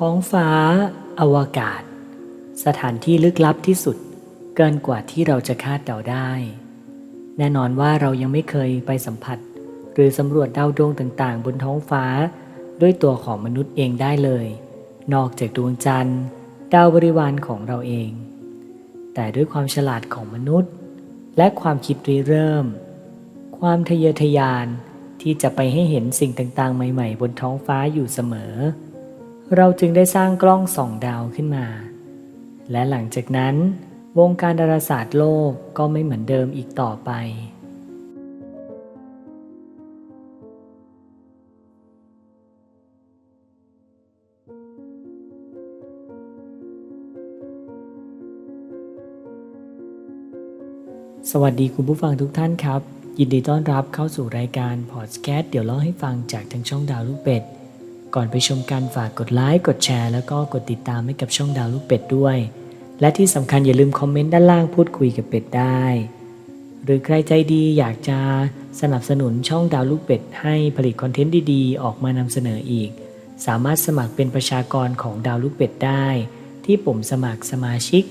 ท้องฟ้า อวกาศ สถานที่ลึกลับที่สุด เกินกว่าที่เราจะคาดเดาได้ แน่นอนว่าเรายังไม่เคยไปสัมผัส หรือสำรวจดาวดวงต่างๆ บนท้องฟ้า ด้วยตัวของมนุษย์เองได้เลย นอกจากดวงจันทร์ ดาวบริวารของเราเอง แต่ด้วยความฉลาดของมนุษย์ และความคิดริเริ่ม ความทะเยอทะยานที่จะไปให้เห็นสิ่งต่างๆ ใหม่ ๆ บนท้องฟ้าอยู่เสมอ เราจึงได้สร้างกล้องส่องดาวขึ้นมา และหลังจากนั้น วงการดาราศาสตร์โลกก็ไม่เหมือนเดิมอีกต่อไป สวัสดีคุณผู้ฟังทุกท่านครับ ยินดีต้อนรับเข้าสู่รายการพอดแคสต์เดี๋ยวเล่าให้ฟังจากทางช่องดาวลูกเป็ด ก่อนไปชมการฝากกดไลค์กดแชร์แล้วก็กดติดตามให้กับช่องดาวลูกเป็ดด้วย และที่สำคัญอย่าลืมคอมเมนต์ด้านล่างพูดคุยกับเป็ดได้ หรือใครใจดีอยากจะสนับสนุนช่องดาวลูกเป็ด ให้ผลิตคอนเทนต์ดีๆ ออกมานำเสนออีก สามารถสมัครเป็นประชากรของดาวลูกเป็ดได้ ที่ปุ่มสมัครสมาชิก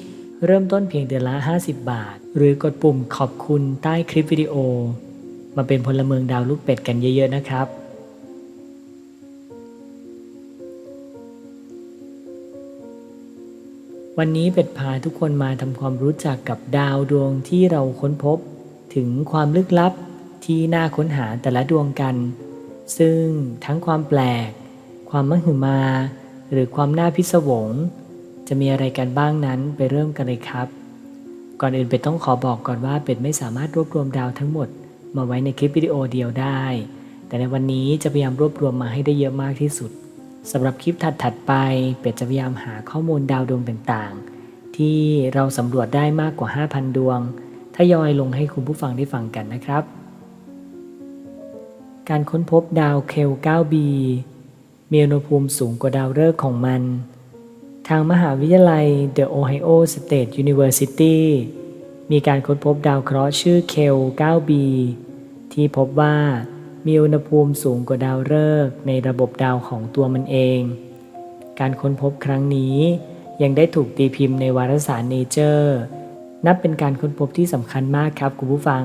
เริ่มต้นเพียงเดือนละ 50 บาท หรือกดปุ่มขอบคุณใต้คลิปวิดีโอ มาเป็นพลเมืองดาวลูกเป็ดกันเยอะๆนะครับ วันนี้เป็ดพาทุกคนมาทำความรู้จักกับดาวดวงที่เราค้นพบ ถึงความลึกลับที่น่าค้นหาแต่ละดวงกัน ซึ่งทั้งความแปลก ความมหึมา หรือความน่าพิศวง จะมีอะไรกันบ้างนั้นไปเริ่มกันเลยครับ ก่อนอื่นเป็ดต้องขอบอกก่อนว่าเป็ดไม่สามารถรวบรวมดาวทั้งหมด มาไว้ในคลิปวิดีโอเดียวได้ แต่ในวันนี้จะพยายามรวบรวมมาให้ได้เยอะมากที่สุด สำหรับคลิปถัด ๆ ไปเป็ดจะพยายามหาข้อมูลดาวดวงต่างๆ ที่เราสำรวจได้มากกว่า 5,000 ดวงทยอยลงให้คุณผู้ฟังได้ฟังกันนะครับ การค้นพบดาวเคล 9b มีอุณหภูมิสูงกว่าดาวฤกษ์ของมัน ทางมหาวิทยาลัย The Ohio State University มีการค้นพบดาวเคราะห์ชื่อเคล 9b ที่พบว่า มีอุณหภูมิสูงกว่าดาวฤกษ์ในระบบดาวของตัวมันเอง การค้นพบครั้งนี้ยังได้ถูกตีพิมพ์ในวารสาร Nature นับเป็นการค้นพบที่สำคัญมากครับคุณผู้ฟัง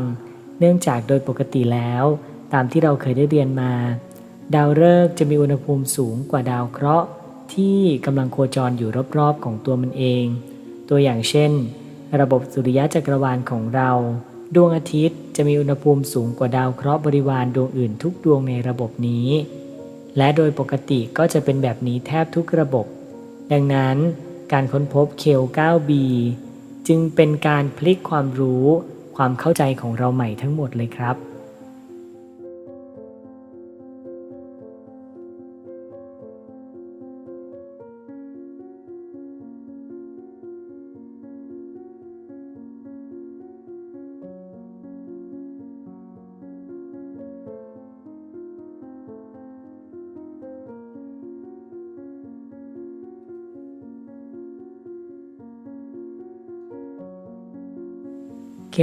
เนื่องจากโดยปกติแล้ว ตามที่เราเคยได้เรียนมา ดาวฤกษ์จะมีอุณหภูมิสูงกว่าดาวเคราะห์ ที่กำลังโคจรอยู่รอบๆของตัวมันเอง ตัวอย่างเช่น ระบบสุริยะจักรวาลของเรา ดวงอาทิตย์จะมีอุณหภูมิสูงกว่าดาวเคราะห์บริวารดวงอื่นทุกดวงในระบบนี้ และโดยปกติก็จะเป็นแบบนี้แทบทุกระบบ ดังนั้นการค้นพบเคล 9b จึงเป็นการพลิกความรู้ความเข้าใจของเราใหม่ทั้งหมดเลยครับ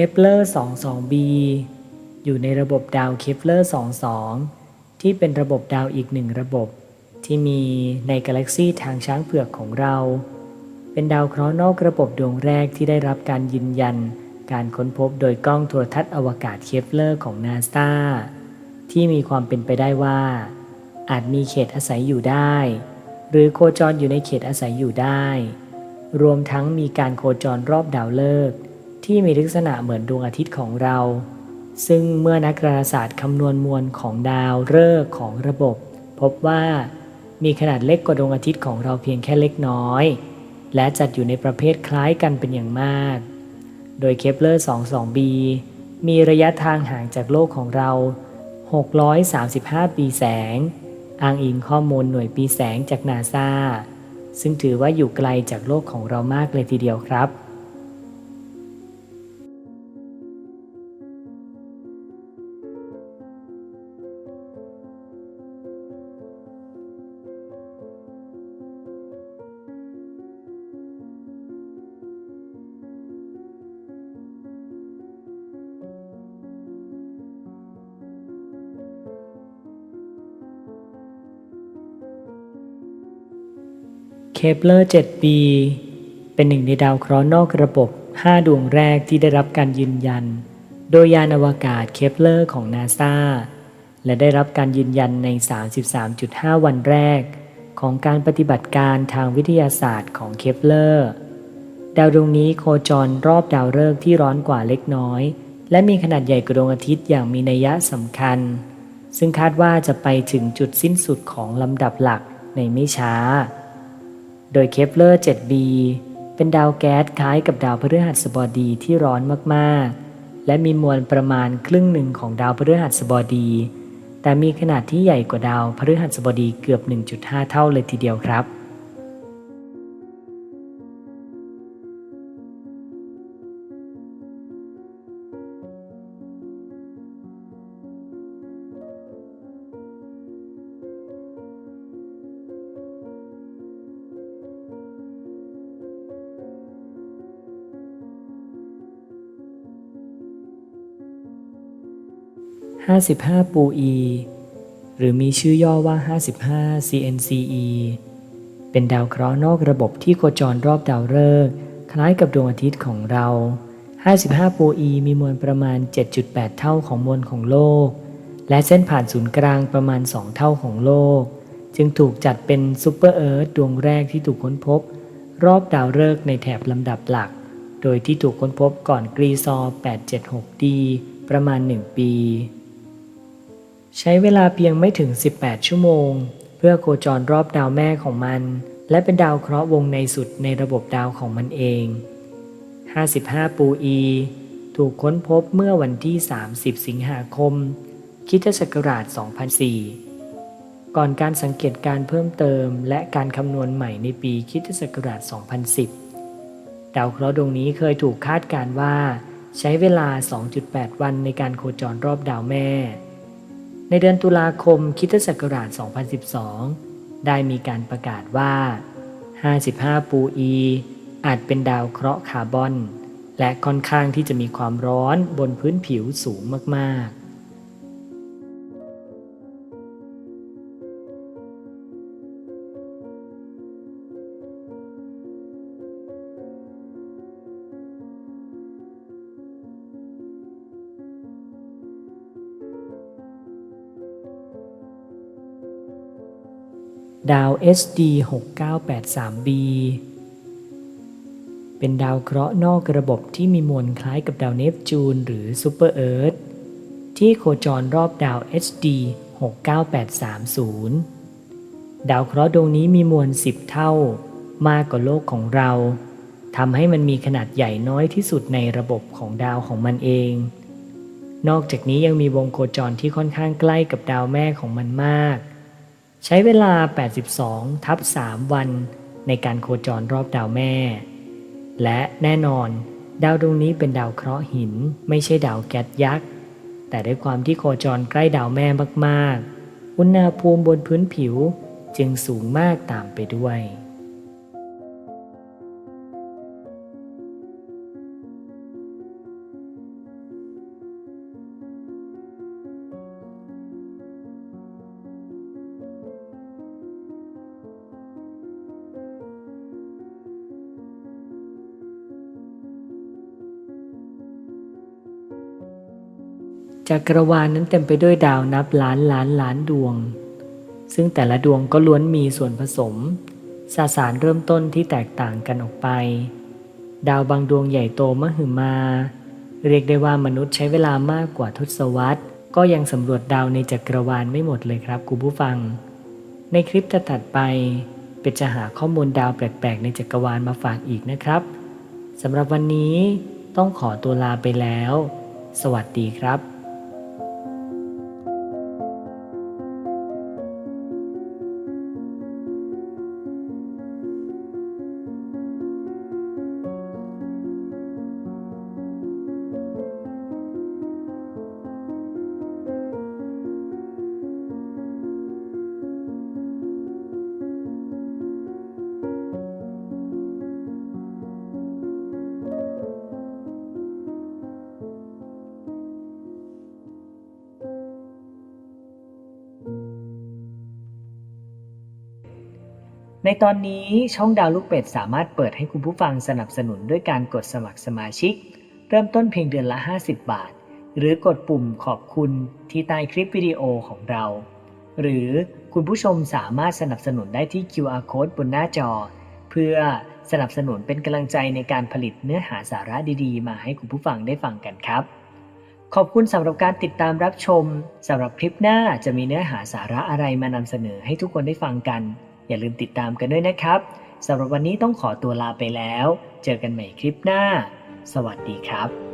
ปเลอร์ 22b อยู่ในระบบดาวเคปเลอร์22 ที่เป็นระบบดาวอีกหนึ่งระบบ ที่มีในกาแล็กซีทางช้างเผือกของเรา เป็นดาวเคราะห์นอกระบบดวงแรกที่ได้รับการยืนยัน การค้นพบโดยกล้องโทรทัศน์อวกาศเคปเลอร์ของนาซาที่มีความเป็นไปได้ว่า อาจมีเขตอาศัยอยู่ได้ หรือโคจรอยู่ในเขตอาศัยอยู่ได้ รวมทั้งมีการโคจรรอบดาวฤกษ์ ที่มีลักษณะเหมือนดวงอาทิตย์ของเรา ซึ่งเมื่อนักดาราศาสตร์คำนวณมวลของดาวฤกษ์ของระบบ พบว่ามีขนาดเล็กกว่าดวงอาทิตย์ของเราเพียงแค่เล็กน้อย และจัดอยู่ในประเภทคล้ายกันเป็นอย่างมาก โดยเคปเลอร์ 22b มีระยะทางห่างจากโลกของเรา 635 ปีแสง อ้างอิงข้อมูลหน่วยปีแสงจากนาซาซึ่งถือว่าอยู่ไกลจากโลกของเรามากเลยทีเดียวครับ ปเลอร์ 7b เป็นหนึ่งในดาวเคราะห์นอกระบบ 5 ดวงแรกที่ได้รับการยืนยัน โดยยานอวกาศเคปเลอร์ของนาซาและได้รับการยืนยันใน 33.5 วันแรก ของการปฏิบัติการทางวิทยาศาสตร์ของเคปเลอร์ ดาวดวงนี้โคจรรอบดาวฤกษ์ที่ร้อนกว่าเล็กน้อย และมีขนาดใหญ่กว่าดวงอาทิตย์อย่างมีนัยสำคัญ ซึ่งคาดว่าจะไปถึงจุดสิ้นสุดของลำดับหลักในไม่ช้า โดยเคปเลอร์ 7b เป็นดาวแก๊สคล้ายกับดาวพฤหัสบดีที่ร้อนมากๆ และมีมวลประมาณครึ่งหนึ่งของดาวพฤหัสบดี แต่มีขนาดที่ใหญ่กว่าดาวพฤหัสบดีเกือบ 1.5 เท่าเลยทีเดียวครับ 55 ปูอี หรือมีชื่อย่อว่า 55 CNCE เป็นดาวเคราะห์นอกระบบที่โคจรรอบดาวฤกษ์คล้ายกับดวงอาทิตย์ของเรา 55 ปูอีมีมวลประมาณ 7.8 เท่าของมวลของโลก และเส้นผ่านศูนย์กลางประมาณ 2 เท่าของโลก จึงถูกจัดเป็นซูเปอร์เอิร์ธดวงแรกที่ถูกค้นพบ รอบดาวฤกษ์ในแถบลำดับหลัก โดยที่ถูกค้นพบก่อนกรีซอร์ 876D ประมาณ 1 ปี ใช้เวลาเพียงไม่ถึง 18 ชั่วโมง เพื่อโคจรรอบดาวแม่ของมัน และเป็นดาวเคราะห์วงในสุดในระบบดาวของมันเอง 55 ปูอี ถูกค้นพบเมื่อวันที่ 30 สิงหาคมคริสตศักราช 2004 ก่อนการสังเกตการเพิ่มเติม และการคำนวณใหม่ในปีคริสตศักราช 2010 ดาวเคราะห์ดวงนี้เคยถูกคาดการว่า ใช้เวลา 2.8 วันในการโคจรรอบดาวแม่ ในเดือนตุลาคมคิตศักราช 2012 ได้มีการประกาศว่า 55 ปูอี อาจเป็นดาวเคราะห์คาร์บอน และค่อนข้างที่จะมีความร้อนบนพื้นผิวสูงมากๆ ดาว SD 6983b เป็นดาวเคราะห์นอกระบบที่มีมวลคล้ายกับดาวเนปจูนหรือซูเปอร์เอิร์ธที่โคจรรอบดาว HD 69830 ดาวเคราะห์ดวงนี้มีมวล 10 เท่ามากกว่าโลกของเราทำให้มันมีขนาดใหญ่น้อยที่สุดในระบบของดาวของมันเอง นอกจากนี้ยังมีวงโคจรที่ค่อนข้างใกล้กับดาวแม่ของมันมาก ใช้เวลา 82 ทับ 3 วันในการโคจรรอบดาวแม่ และแน่นอน ดาวดวงนี้เป็นดาวเคราะห์หิน ไม่ใช่ดาวแก๊สยักษ์ แต่ด้วยความที่โคจรใกล้ดาวแม่มากๆ อุณหภูมิบนพื้นผิวจึงสูงมากตามไปด้วย จักรวาลนนั้นเต็มไปด้วยดาวนับล้านล้านล้านดวง ซึ่งแต่ละดวงก็ล้วนมีส่วนผสมสสารเริ่มต้นที่แตกต่างกันออกไป ดาวบางดวงใหญ่โตมหึมา เรียกได้ว่ามนุษย์ใช้เวลามากกว่าทศวรรษ ก็ยังสำรวจดาวในจักรวาลไม่หมดเลยครับคุณผู้ฟัง ในคลิปถัดไป เป็นจะหาข้อมูลดาวแปลกๆ ในจักรวาลมาฝากอีกนะครับสำหรับวันนี้ต้องขอตัวลาไปแล้ว สวัสดีครับ ในตอนนี้ช่องดาวลูกเป็ดสามารถเปิดให้คุณผู้ฟังสนับสนุนด้วยการกดสมัครสมาชิก เริ่มต้นเพียงเดือนละ 50 บาท หรือกดปุ่มขอบคุณที่ใต้คลิปวิดีโอของเรา หรือคุณผู้ชมสามารถสนับสนุนได้ที่ QR Code บนหน้าจอ เพื่อสนับสนุนเป็นกำลังใจในการผลิตเนื้อหาสาระดีๆ มาให้คุณผู้ฟังได้ฟังกันครับ ขอบคุณสำหรับการติดตามรับชมสำหรับคลิปหน้าจะมีเนื้อหาสาระอะไรมานำเสนอให้ทุกคนได้ฟังกัน อย่าลืมติดตามกันด้วยนะครับสำหรับวันนี้ต้องขอตัวลาไปแล้ว เจอกันใหม่คลิปหน้า สวัสดีครับ